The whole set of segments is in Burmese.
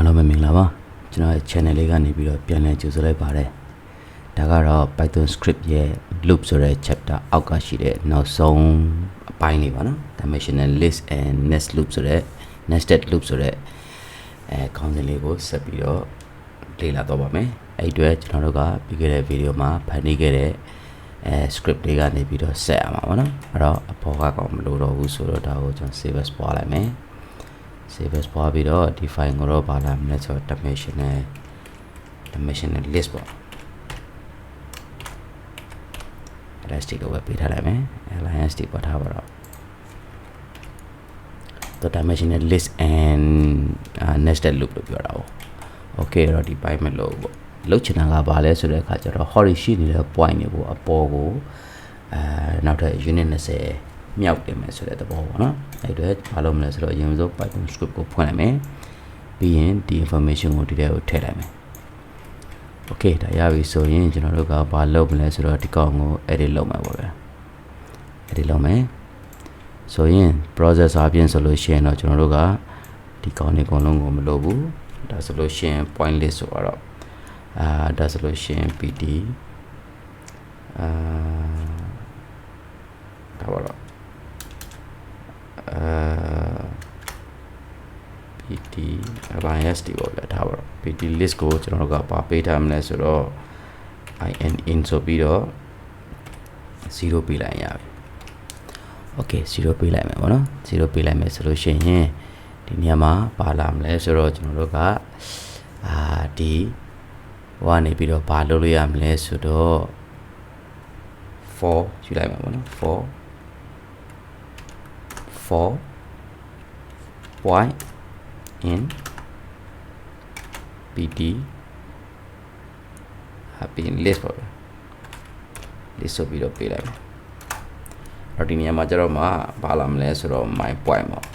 အားလုံးပဲမင်္ဂလာပါကျွန်တော်ရဲ့ channel လေးကနေပြီးတော့ပြန်လည်ကြိုဆိုလိုက်ပါတယ်ဒါကတော့ Python script ရဲ့ loop ဆိုတဲ့ chapter အောက်ကရှိတဲ့နောက်ဆုံးအပိုင်းလေးပါနော် dimensional list and nest loop ဆိုတဲ့ nested loop ဆိုတဲ့အဲခေါင်းစဉ်လေးကိုဆက်ပြီးတော့လေ့လာတော့ပါမယ်အဲ့ဒီအတွက်ကျွန်တော်တို့ကပြီးခဲ့တဲ့ video မှာဖန်တီးခဲ့တဲ့အဲ script လေးကနေပြီးတော့ဆက်ရမှာပါနော်အဲ့တော့အပေါ်ကကောင်မလို့တော့ဘူးဆိုတော့ဒါကိုကျွန်တော် save as ပွားလိုက်မယ် save as ပွားပြီးတော့ဒီ file ကိုတော့ပါလာမလဲဆိုတော့ dimensional dimensional list ပေါ့ elastic ကိုပဲပေးထားလိုက်မယ် elastic ပတ်ထားပါတော့ the dimensional list and uh, nested loop လို့ပြောတာပေါ့ okay တော့ဒီပိုင်းမလို့ပေါ့လုတ်ချင်တာကဘာလဲဆိုတဲ့အခါကျတော့ horizontal ရှိနေတဲ့ point တွေကိုအပေါ်ကိုအဲနောက်ထပ် unit 20 မြောက်တင်မယ်ဆိုတဲ့သဘောပေါ့နော်အဲ့တော့ဘာလုပ်မလဲဆိုတော့အရင်ဆုံး Python script ကိုဖွင့်လိုက်မယ်ပြီးရင်ဒီ information ကိုဒီထဲကိုထည့်လိုက်မယ် okay ဒါရပြီဆိုရင်ကျွန်တော်တို့ကဘာလုပ်မလဲဆိုတော့ဒီကောင်ကို edit လုပ်မှာပေါ့ဗျာ edit လုပ်မယ်ဆိုရင် process အပြင်ဆိုလို့ရှိရင်တော့ကျွန်တော်တို့ကဒီကောင်တွေအကုန်လုံးကိုမလုပ်ဘူးဒါဆိုလို့ရှိရင် point list ဆိုတော့အာဒါဆိုလို့ရှိရင် pt အာဒါပါတော့အာ pt alliance ဒီပေါ့ဗျာဒါပါတော့ pt list ကိုကျွန်တော်တို့ကပါပေးထားမလဲဆိုတော့ in in ဆိုပြီးတော့0ပေးလိုက်ရပြီ okay 0ပေးလိုက်မယ်ပေါ့နော်0ပေးလိုက်မယ်ဆိုလို့ရှိရင်ဒီနေရာမှာပါလာမလဲဆိုတော့ကျွန်တော်တို့ကအာဒီဟိုကနေပြီးတော့ဘာလုပ်လို့ရမလဲဆိုတော့4ယူလိုက်မှာပေါ့နော်4 4 point in pt ဟာပြီးရင် list ပေါ့ဗျာ list ဆိုပြီးတော့ပေးလိုက်မယ်အဲ့ဒီနေရာမှာကျတော့မှဘာလာမလဲဆိုတော့ my point ပေါ့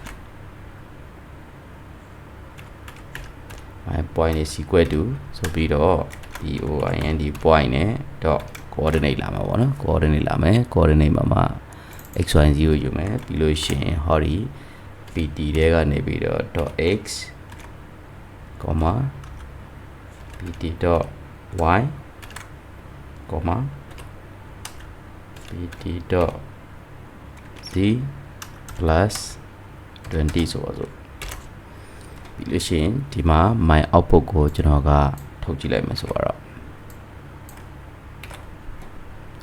my point is equal to ဆိုပြီးတော့ point ဒီ point နဲ့ dot coordinate လာမှာပေါ့နော် coordinate လာမယ် coordinate မှာမှာ x y 0ယူမယ်ပြီးလို့ရှိရင်ဟောဒီ pt တဲကနေပြီးတော့ dot x comma pt dot y comma pt dot z plus 20ဆိုပါစို့ပြီးလို့ရှိရင်ဒီမှာ my output ကိုကျွန်တော်ကထုတ်ကြည့်လိုက်မယ်ဆိုတော့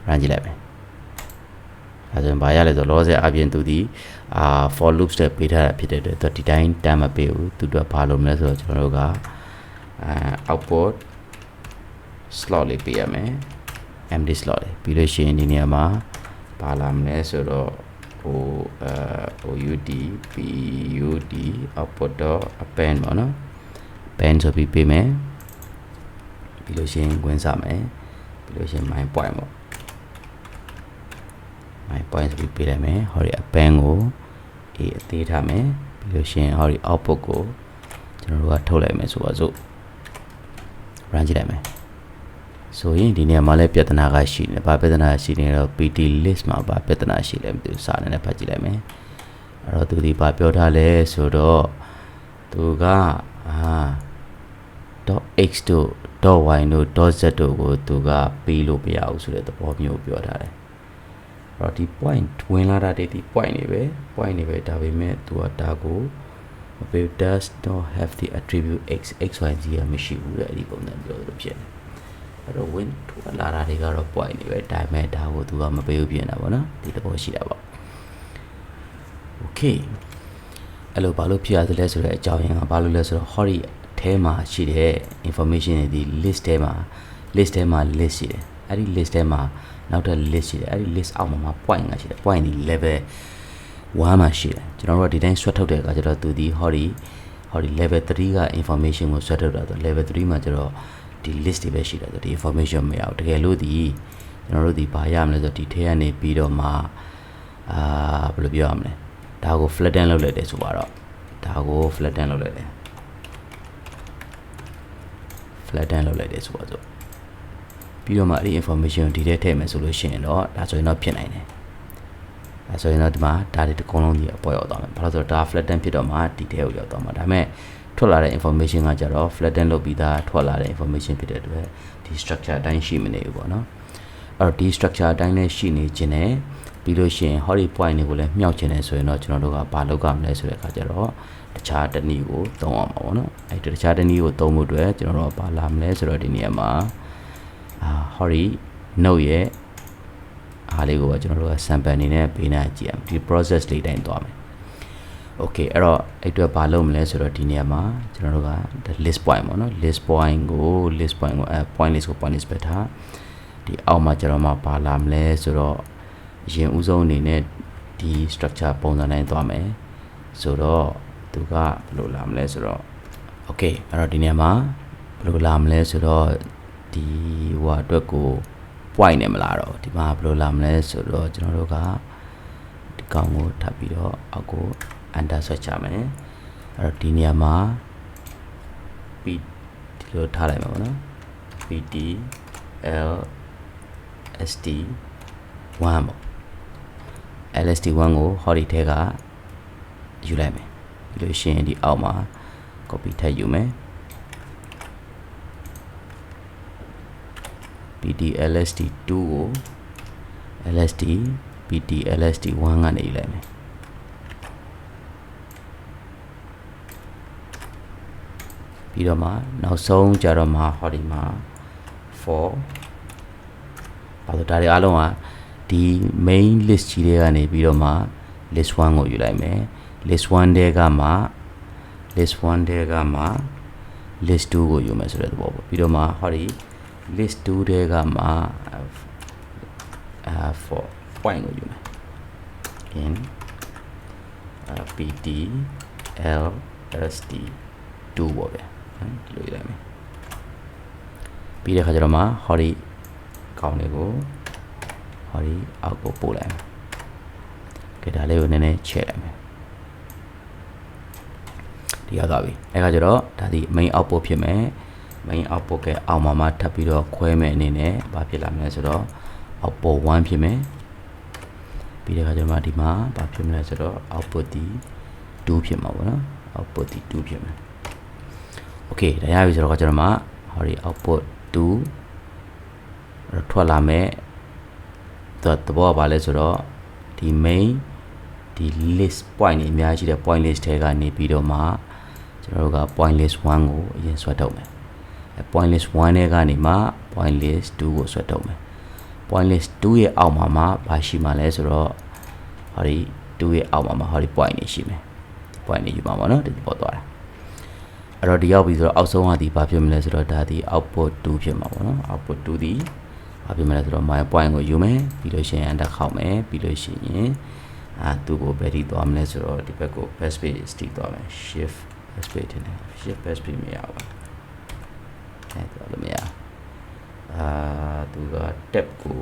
run ကြည့်လိုက်မယ်အဲဆိုရင်ဘာရလဲဆိုတော့လောဆယ်အပြင်သူဒီအာ for loops တဲ့ပေးထားတာဖြစ်တဲ့အတွက်သူဒီတိုင်းတမ်းမပေးဘူးသူတို့ဘာလုပ်မလဲဆိုတော့ကျွန်တော်တို့က အာ output slot လေးပေးရမယ် empty slot လေးပြီးလို့ရှိရင်ဒီနေရာမှာဘာလာမလဲဆိုတော့ဟိုအဲ OUD PUD output dot append ပေါ့နော် append ဆိုပြီးပေးမယ်ပြီးလို့ရှိရင်ဝင်စားမယ်ပြီးလို့ရှိရင် my point ပေါ့ my point ဆိုပြီးပေးလိုက်မယ်ဟောဒီ append ကိုအေးအသေးထားမယ်ပြီးလို့ရှိရင်ဟောဒီ output ကိုကျွန်တော်တို့ကထုတ်လိုက်မယ်ဆိုပါစို့ run ကြည့်လိုက်မယ်ဆိုရင်ဒီနေရာမှာလည်းပြဿနာကရှိနေဘာပြဿနာရှိနေတော့ pt list မှာဘာပြဿနာရှိလဲမသိဘူးစာနဲ့ဖတ်ကြည့်လိုက်မယ်အဲ့တော့သူဒီဘာပြောထားလဲဆိုတော့သူကအာ .x တို့ .y တို့ .z တို့ကိုသူကပေးလို့မရဘူးဆိုတဲ့သဘောမျိုးပြောထားတယ်အဲ့တော့ဒီ point ဝင်လာတာဒီ point နေပဲ point နေပဲဒါပေမဲ့သူကဒါကို မပေး does not have the attribute x x y z ကမရှိဘူးတဲ့အဲ့ဒီပုံစံပြောလို့ဖြစ်တယ်အဲ့တော့ win ထူလာတာတွေကတော့ point နေပဲဒါပေမဲ့ဒါကိုသူကမပေးဘူးပြင်တာပေါ့နော်ဒီသဘောရှိတာပေါ့ okay အဲ့လိုဘာလို့ဖြစ်ရသလဲဆိုတဲ့အကြောင်းရင်းကဘာလို့လဲဆိုတော့ဟောဒီထဲမှာရှိတဲ့ information တွေဒီ list ထဲမှာ list ထဲမှာ list ရှိတယ်အဲ့ဒီ list ထဲမှာနောက်ထပ် list ရှိတယ်အဲ့ဒီ list အောက်မှာ point ကရှိတယ် point ဒီ level 1မှာရှိတယ်ကျွန်တော်တို့ကဒီတိုင်းဆွဲထုတ်တဲ့အခါကျတော့သူဒီဟောဒီဟောဒီ level 3က information ကိုဆွဲထုတ်တာဆို level 3မှာကျတော့ဒီ list တွေပဲရှိတယ်ဆိုဒီ information မရဘူးတကယ်လို့ဒီကျွန်တော်တို့ဒီဘာရမလဲဆိုတော့ဒီထဲကနေပြီးတော့မှအာဘယ်လိုပြောရမလဲဒါကို flatten လုပ်လိုက်တယ်ဆိုတော့ဒါကို flatten လုပ်လိုက်တယ် flatten လုပ်လိုက်တယ်ဆိုပါစို့ပြီးတော့မှအဲ့ဒီ information ကိုဒီထဲထည့်မယ်ဆိုလို့ရှိရင်တော့ဒါဆိုရင်တော့ဖြစ်နိုင်တယ် အဲဆိုရင်တော့ဒီမှာဒါတွေတစ်ခုလုံးကြီးအပေါ်ရောက်သွားမယ်ဘာလို့လဲဆိုတော့ဒါ flatten ဖြစ်တော့မှဒီထဲကိုရောက်သွားမှာဒါပေမဲ့ထွက်လာတဲ့ information ကကြတော့ flatten လုပ်ပြီးသားထွက်လာတဲ့ information ဖြစ်တဲ့အတွက်ဒီ structure အတိုင်းရှိမနေဘူးပေါ့နော်အဲ့တော့ဒီ structure အတိုင်းလည်းရှိနေခြင်းနဲ့ပြီးလို့ရှိရင်ဟောဒီ point တွေကိုလည်းမြှောက်ခြင်းနဲ့ဆိုရင်တော့ကျွန်တော်တို့ကဘာလုပ်ရမလဲဆိုတဲ့အခါကျတော့တခြားတစ်နည်းကိုသုံးအောင်ပါပေါ့နော်အဲ့ဒီတခြားတစ်နည်းကိုသုံးဖို့အတွက်ကျွန်တော်တို့ကဘာလာမလဲဆိုတော့ဒီနေရာမှာအာဟောဒီ note ရဲ့ အားလေးကိုပဲကျွန်တော်တို့က sample အနေနဲ့ပေးနေကြည့်အောင်ဒီ process လေးတိုင်းသွားမယ် okay အဲ့တော့အဲ့အတွက်ဘာလုပ်မလဲဆိုတော့ဒီနေရာမှာကျွန်တော်တို့က the list point ပေါ့နော် list point ကို list point ကိုအဲ point list ကို point list ပဲထားဒီအောက်မှာကျွန်တော်မှဘာလာမလဲဆိုတော့အရင်ဦးဆုံးအနေနဲ့ဒီ structure ပုံစံတိုင်းသွားမယ်ဆိုတော့သူကဘယ်လိုလာမလဲဆိုတော့ okay အဲ့တော့ဒီနေရာမှာဘယ်လိုလာမလဲဆိုတော့ဒီဟိုအတွက်ကို point နဲ့မလာတော့ဒီမှာဘယ်လိုလာမလဲဆိုတော့ကျွန်တော်တို့ကဒီကောင်ကိုထပ်ပြီးတော့အောက်ကို enter ဆွဲချမယ်အဲ့တော့ဒီနေရာမှာ p ဒီလိုထားလိုက်မှာပေါ့နော် pt l st 1ပေါ့ lst 1ကိုဟောဒီထဲကယူလိုက်မယ်ပြီးလို့ရှိရင်ဒီအောက်မှာ copy ထည့်ယူမယ် PDLST 2ကို LST PDLST 1ကနေယူလိုက်မယ်ပြီးတော့မှနောက်ဆုံးကြတော့မှဟောဒီမှာ4ဘာလို့ဒါတွေအားလုံးကဒီ main list ကြီးတွေကနေပြီးတော့မှ list 1ကိုယူလိုက်မယ် list 1တဲကမှ list 1တဲကမှ list 2ကိုယူမယ်ဆိုတဲ့သဘောပေါ့ပြီးတော့မှဟောဒီ list 2တဲကမှအာ for point ကိုယူမယ် in uh, pt l st 2ပေါ့ဗျာနော်ဒီလိုယူလိုက်မယ်ပြီးတဲ့ခါကျတော့မှဟောဒီကောင်းလေးကိုဟောဒီအောက်ကိုပို့လိုက်မယ်ကဲဒါလေးကိုနည်းနည်းချဲ့လိုက်မယ်ဒီရောက်သွားပြီအဲ့ခါကျတော့ဒါဒီ main output ဖြစ်မယ် main output ကအောက်မှာမှထပ်ပြီးတော့ခွဲမဲ့အနေနဲ့ဘာဖြစ်လာမလဲဆိုတော့ output 1ဖြစ်မယ်ပြီးတဲ့ခါကျမှဒီမှာဘာဖြစ်မလဲဆိုတော့ output ဒီ2ဖြစ်မှာပေါ့နော် output ဒီ2ဖြစ်မယ် okay ဒါရပြီဆိုတော့ကျွန်တော်မှဟောဒီ output 2ထွက်လာမယ်တော့တဘောကဘာလဲဆိုတော့ဒီ main ဒီ list point တွေအများကြီးတဲ့ point list ထဲကနေပြီးတော့မှကျွန်တော်တို့က point list 1ကိုအရင်ဆွဲထုတ်မယ်အဲ point list 1ထဲကနေမှ point list 2ကိုဆွဲထုတ်မယ် point list 2ရဲ့အောက်မှာမှဘာရှိမှလဲဆိုတော့ဟောဒီ2ရဲ့အောက်မှာမှဟောဒီ point တွေရှိမယ် point တွေယူမှာပေါ့နော်ဒီပေါ်သွားတာအဲ့တော့ဒီရောက်ပြီဆိုတော့အောက်ဆုံးကဒီဘာဖြစ်မလဲဆိုတော့ဒါဒီ output 2ဖြစ်မှာပေါ့နော် output 2ဒီဘာဖြစ်မလဲဆိုတော့ my point ကိုယူမယ်ပြီးလို့ရှိရင် enter ခောက်မယ်ပြီးလို့ရှိရင်အာသူ့ကိုဘယ်ထိသွားမလဲဆိုတော့ဒီဘက်ကို best page စတီးသွားမယ် shift best page တင်တယ် shift best page မရဘူး အဲတော့လည်းမရအာသူက tab ကို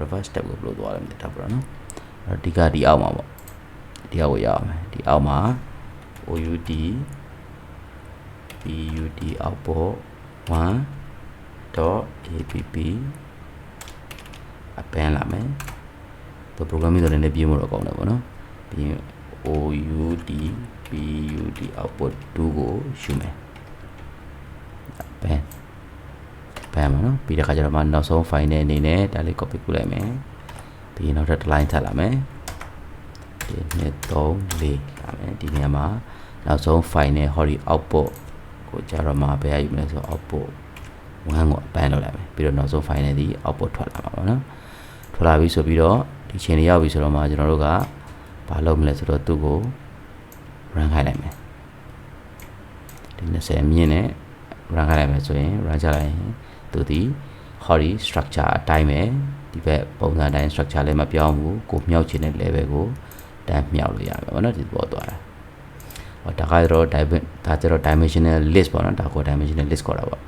reverse tab ကိုဘယ်လိုသွားလဲမသိတာပေါ့နော်အဲ့ဒီကဒီအောက်မှာပေါ့ဒီအောက်ကိုရအောင်မယ်ဒီအောက်မှာ OUD PUD output 1.app အပန်းလာမယ်သူ programming ဆိုတဲ့လည်းပြေးမတော့ကောင်းတယ်ပေါ့နော်ပြီးရင် OUD PUD output 2ကိုယူမယ် အပန်းပန်းမှာနော်ပြီးတဲ့ခါကျတော့မှနောက်ဆုံး file နဲ့အနေနဲ့ဒါလေး copy ကူးလိုက်မယ်ပြီးရင်နောက်ထပ်တစ် line ထပ်လာမယ်ဒီနှစ်3 4လာမယ်ဒီနေရာမှာနောက်ဆုံး file နဲ့ hori output ကိုကြတော့မှဘယ်ရယူမလဲဆိုတော့ output 1ကိုအပန်းလုပ်လိုက်မယ်ပြီးတော့နောက်ဆုံး file နဲ့ဒီ output ထွက်လာမှာပေါ့နော်ထွက်လာပြီဆိုပြီးတော့ဒီချိန်လေးရောက်ပြီဆိုတော့မှကျွန်တော်တို့ကဘာလုပ်မလဲဆိုတော့သူ့ကို run ခိုင်းလိုက်မယ်ဒီ20မြင့်နဲ့ run ခိုင်းလိုက်မယ်ဆိုရင် run ချလိုက်ရင်သူဒီ hori structure အတိုင်းပဲဒီဘက်ပုံစံတိုင်း structure လည်းမပြောင်းဘူးကိုမြောက်ချင်တဲ့ level ကိုတန်းမြောက်လို့ရမယ်ပေါ့နော်ဒီပေါ်သွားတာဟောဒါကတော့ဒါကျတော့ dimensional list ပေါ့နော်ဒါကို dimensional list ခေါ်တာပေါ့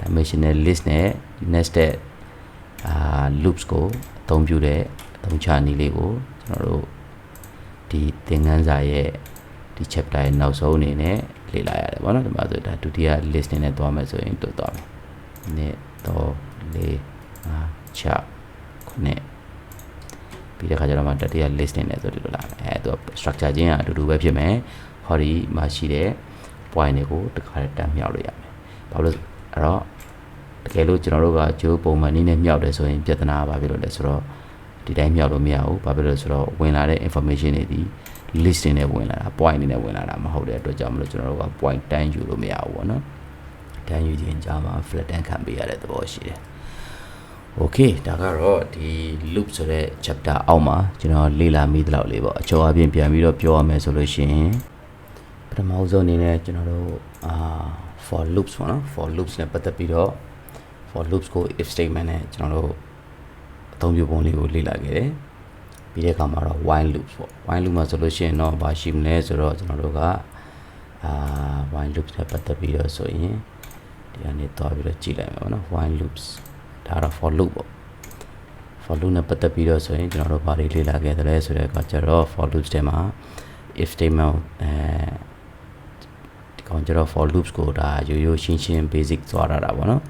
dimensional list နဲ့ nested အာ loops ကိုအသုံးပြုတဲ့အသုံးချနည်းလေးကိုကျွန်တော်တို့ဒီသင်ခန်းစာရဲ့ဒီ chapter ရဲ့နောက်ဆုံးအနေနဲ့ လေ့လာရတယ်ပေါ့နော်ဒီမှာဆိုဒါဒုတိယ list နေနဲ့သွားမယ်ဆိုရင်တို့သွားမယ်1 2 4 5 6 9ပြီးတဲ့ခါကျတော့မှတတိယ list နေနဲ့ဆိုဒီလိုလာမယ်အဲသူ structure ချင်းကအတူတူပဲဖြစ်မယ်ဟောဒီမှာရှိတဲ့ point တွေကိုတခါတည်းတက်မြောက်လို့ရမယ်ဘာလို့လဲအဲ့တော့တကယ်လို့ကျွန်တော်တို့ကဂျိုးပုံမှန်နည်းနဲ့မြောက်တယ်ဆိုရင်ပြဿနာကဘာဖြစ်လို့လဲဆိုတော့ဒီတိုင်းမြောက်လို့မရဘူးဘာဖြစ်လို့လဲဆိုတော့ဝင်လာတဲ့ information တွေဒီ list တွေနဲ့ဝင်လာတာ point တွေနဲ့ဝင်လာတာမဟုတ်တဲ့အတွက်ကြောင့်မလို့ကျွန်တော်တို့က point တန်းယူလို့မရဘူးပေါ့နော်တန်းယူခြင်းကြာမှာ flat တန်းခံပေးရတဲ့သဘောရှိတယ် Okay ဒါကတော့ဒီ loop ဆိုတဲ့ chapter အောက်မှာကျွန်တော်လေ့လာမိသလောက်လေးပေါ့အကျော်အပြင်ပြန်ပြီးတော့ပြောရမယ်ဆိုလို့ရှိရင်ပထမဆုံးအနေနဲ့ကျွန်တော်တို့အာ for loops ပေါ့နော် for loops နဲ့ပတ်သက်ပြီးတော့ for loops ကို if statement နဲ့ကျွန်တော်တို့အသုံးပြုပုံလေးကိုလေ့လာခဲ့တယ် ပြီးတဲ့အခါမှာတော့ while loops ပေါ့ while loop မှာဆိုလို့ရှိရင်တော့ဘာရှိမလဲဆိုတော့ကျွန်တော်တို့ကအာ while loops နဲ့ပတ်သက်ပြီးတော့ဆိုရင်ဒီကနေတွားပြီးတော့ကြည့်လိုက်မယ်ပေါ့နော် while loops ဒါတော့ for loop ပေါ့ for loop နဲ့ပတ်သက်ပြီးတော့ဆိုရင်ကျွန်တော်တို့ဘာတွေလေ့လာခဲ့သလဲဆိုတဲ့အခါကျတော့ for loops ထဲမှာ if statement အဲဒီကောင်ကျတော့ for loops ကိုဒါရိုးရိုးရှင်းရှင်း basic သွားတာတာပေါ့နော်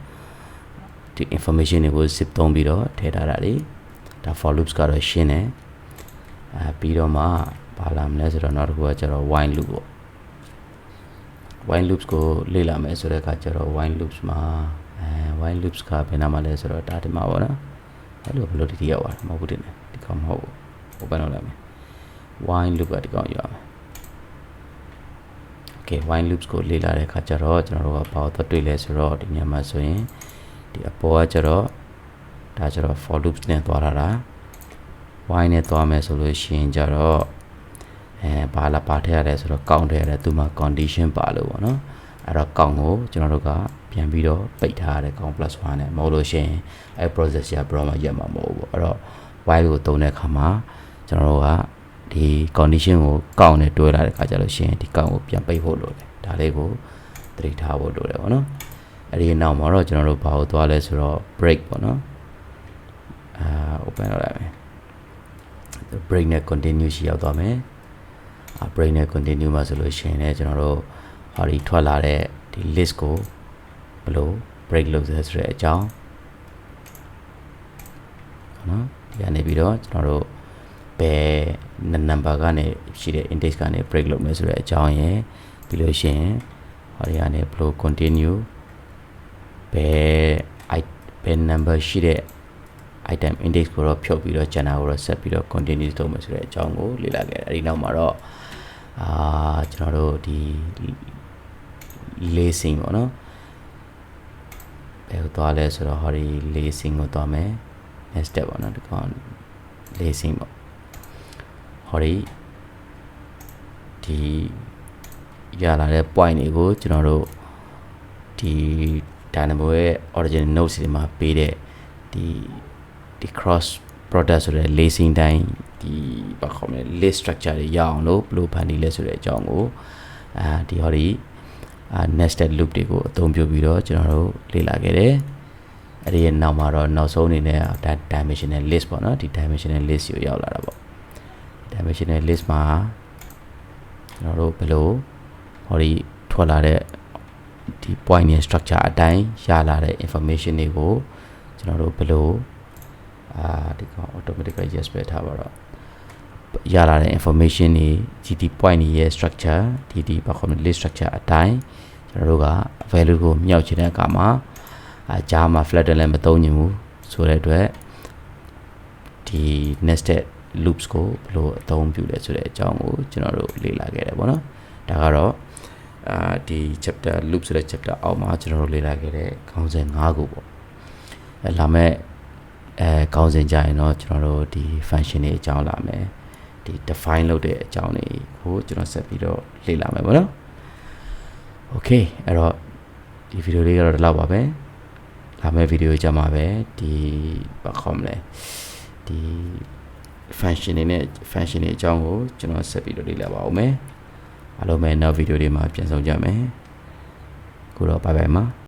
ဒီ information တွေကို zip သုံးပြီးတော့ထည့်ထားတာလေဒါ for loops ကတော့ရှင်းတယ် အဲပြီးတော့မှဘာလာမလဲဆိုတော့နောက်တစ်ခုကကျတော့ while loop ပေါ့ while loops ကိုလေ့လာမယ်ဆိုတဲ့အခါကျတော့ while loops မှာအဲ while loops ကဘယ်နာမှာလဲဆိုတော့ဒါဒီမှာပေါ့နော်အဲ့လိုဘယ်လိုဒီတိရောက်သွားမဟုတ်ဘူးတင်တယ်ဒီကောင်မဟုတ်ဘူး open လုပ်လိုက်မယ် while loop ကဒီကောင်ရောက်မယ် okay while loops ကိုလေ့လာတဲ့အခါကျတော့ကျွန်တော်တို့ကဘာလို့တွေ့လဲဆိုတော့ဒီညမှာဆိုရင်ဒီအပေါ်ကကျတော့ဒါကျတော့ for loops နဲ့သွားတာ တာ while နဲ့သွားမယ်ဆိုလို့ရှိရင်ကျတော့အဲဘာလာပါထည့်ရတယ်ဆိုတော့ count ထည့်ရတယ်သူမှာ condition ပါလို့ပေါ့နော်အဲ့တော့ count ကိုကျွန်တော်တို့ကပြန်ပြီးတော့ပိတ်ထားရတယ် count plus 1နဲ့မဟုတ်လို့ရှိရင်အဲ process ရ bro မှာရက်မှာမဟုတ်ဘူးပေါ့အဲ့တော့ while ကိုသုံးတဲ့အခါမှာကျွန်တော်တို့ကဒီ condition ကို count နဲ့တွဲလာတဲ့အခါကျလို့ရှိရင်ဒီ count ကိုပြန်ပိတ်ဖို့လိုတယ်ဒါလေးကိုသတိထားဖို့လိုတယ်ပေါ့နော်အဲ့ဒီနောက်မှာတော့ကျွန်တော်တို့ဘာကိုသွားလဲဆိုတော့ break ပေါ့နော်အာ open လုပ်လိုက်မယ် break နဲ့ continue ရှိရောက်သွားမယ်အာ break နဲ့ continue မှာဆိုလို့ရှိရင်လည်းကျွန်တော်တို့ဟောဒီထွက်လာတဲ့ဒီ list ကိုဘယ်လို break လုပ်လဲဆိုတဲ့အကြောင်းနော်ဒီကနေပြီးတော့ကျွန်တော်တို့ဘယ် number ကနေရှိတဲ့ index ကနေ break လုပ်မယ်ဆိုတဲ့အကြောင်းရယ်ပြီးလို့ရှိရင်ဟောဒီကနေဘယ်လို continue ဘယ် i ဘယ် number ရှိတဲ့ item index ကိုတော့ဖြုတ်ပြီးတော့ channel ကိုတော့ဆက်ပြီးတော့ continue လုပ်မယ်ဆိုတဲ့အကြောင်းကိုလေ့လာခဲ့တယ်အဲဒီနောက်မှာတော့အာကျွန်တော်တို့ဒီ lacing ပေါ့နော်ဘယ်ကိုသွားလဲဆိုတော့ဟောဒီ lacing ကိုသွားမယ် next step ပေါ့နော်ဒီကောင် lacing ပေါ့ဟောဒီဒီရလာတဲ့ point တွေကိုကျွန်တော်တို့ဒီ Dynamo ရဲ့ original nodes တွေမှာပေးတဲ့ဒီ ဒီ cross product ဆိုတဲ့ lacing တိုင်းဒီဘာခေါ်မလဲ list structure တွေရအောင်လို့ဘယ်လိုဖန်တီးလဲဆိုတဲ့အကြောင်းကိုအာဒီဟောဒီအာ nested loop တွေကိုအသုံးပြုပြီးတော့ကျွန်တော်တို့လေ့လာခဲ့တယ်အဲ့ဒီရဲ့နောက်မှာတော့နောက်ဆုံးအနေနဲ့ dimensional list ပေါ့နော်ဒီ dimensional list ကိုရောက်လာတာပေါ့ dimensional list မှာကျွန်တော်တို့ဘယ်လိုဟောဒီထွက်လာတဲ့ဒီ point နဲ့ structure အတိုင်းရလာတဲ့ information တွေကိုကျွန်တော်တို့ဘယ်လို အာဒီကောင် automatically yes ပဲထားပါတော့ရလာတဲ့ information တွေ GT point တွေရဲ့ structure ဒီဒီဘာခေါ်မလဲ list structure အတိုင်းကျွန်တော်တို့က value ကိုမြောက်ချင်တဲ့အခါမှာအကြားမှာ flat လည်းမသုံးညင်ဘူးဆိုတဲ့အတွက်ဒီ nested loops ကိုဘယ်လိုအသုံးပြုလဲဆိုတဲ့အကြောင်းကိုကျွန်တော်တို့လေ့လာခဲ့တယ်ပေါ့နော်ဒါကတော့အာဒီ chapter loop ဆိုတဲ့ chapter အောက်မှာကျွန်တော်တို့လေ့လာခဲ့တဲ့ခေါင်းစဉ်၅ခုပေါ့အဲလာမဲ့ အဲခေါင်းစဉ်ကြရင်တော့ကျွန်တော်တို့ဒီ function တွေအကြောင်းလာမယ်ဒီ define လုပ်တဲ့အကြောင်းတွေကိုကျွန်တော်ဆက်ပြီးတော့လေ့လာမယ်ပေါ့နော် okay အဲ့တော့ဒီဗီဒီယိုလေးကတော့ဒီလောက်ပါပဲလာမယ့်ဗီဒီယိုကြမှာပဲဒီဘာခေါ်မလဲဒီ function တွေနဲ့ function တွေအကြောင်းကိုကျွန်တော်ဆက်ပြီးတော့လေ့လာပါဦးမယ်အားလုံးပဲနောက်ဗီဒီယိုတွေမှာပြန်ဆောင်ကြမယ်ခုတော့ bye bye ပါ